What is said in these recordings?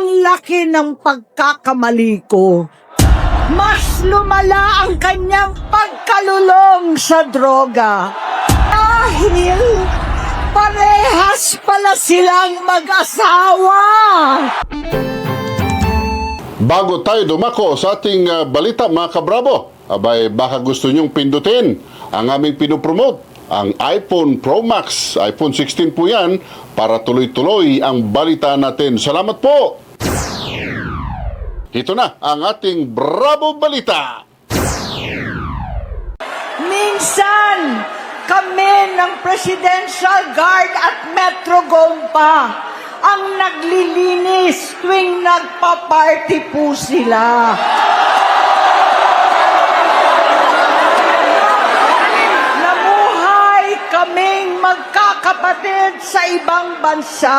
Ang laki ng pagkakamali ko. Mas lumala ang kanyang pagkalulong sa droga. Dahil parehas pala silang mag-asawa. Bago tayo dumako sa ating ah, balita mga kabrabo, abay baka gusto nyong pindutin ang aming pinopromote, ang iPhone Pro Max, iPhone 16 po yan, para tuloy-tuloy ang balita natin. Salamat po! Ito na ang ating Bravo Balita! Minsan, kami ng Presidential Guard at Metro Gompa ang naglilinis tuwing nagpa-party po sila. Namuhay kaming magkakapatid sa ibang bansa.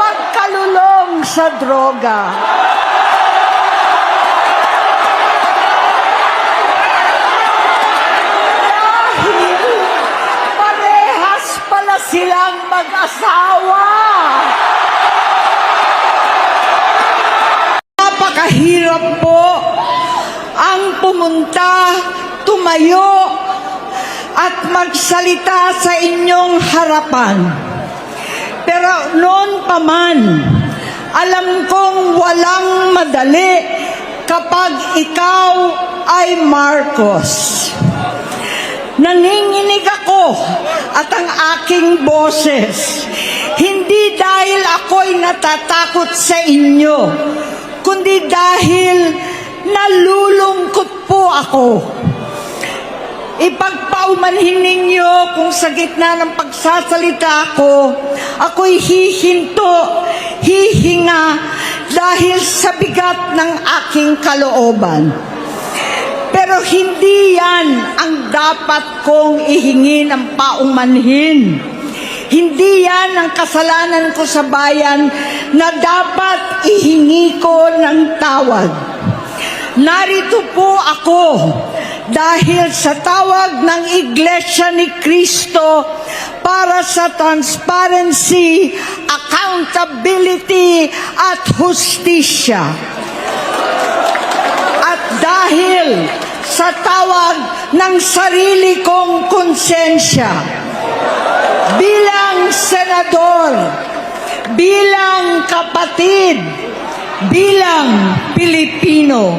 pagkalulong sa droga. Dahil parehas pala silang mag-asawa. Napakahirap po ang pumunta, tumayo, at magsalita sa inyong harapan. Pero noon pa man, alam kong walang madali kapag ikaw ay Marcos. Nanginginig ako at ang aking boses. Hindi dahil ako'y natatakot sa inyo, kundi dahil nalulungkot po ako. Ipagpaumanhin ninyo kung sa gitna ng pagsasalita ko, ako'y hihinto, hihinga dahil sa bigat ng aking kalooban. Pero hindi yan ang dapat kong ihingi ng paumanhin. Hindi yan ang kasalanan ko sa bayan na dapat ihingi ko ng tawad. Narito po ako dahil sa tawag ng Iglesia ni Cristo para sa transparency, accountability at hustisya. At dahil sa tawag ng sarili kong konsensya, bilang senador, bilang kapatid, bilang Pilipino,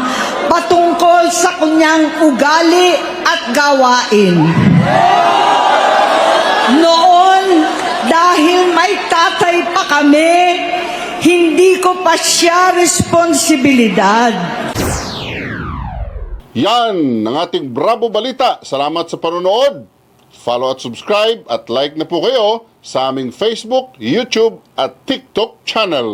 patungkol sa kanyang ugali at gawain. Noon, dahil may tatay pa kami, hindi ko pa siya responsibilidad. Yan ang ating Bravo Balita. Salamat sa panonood. Follow at subscribe at like na po kayo sa aming Facebook, YouTube at TikTok channel.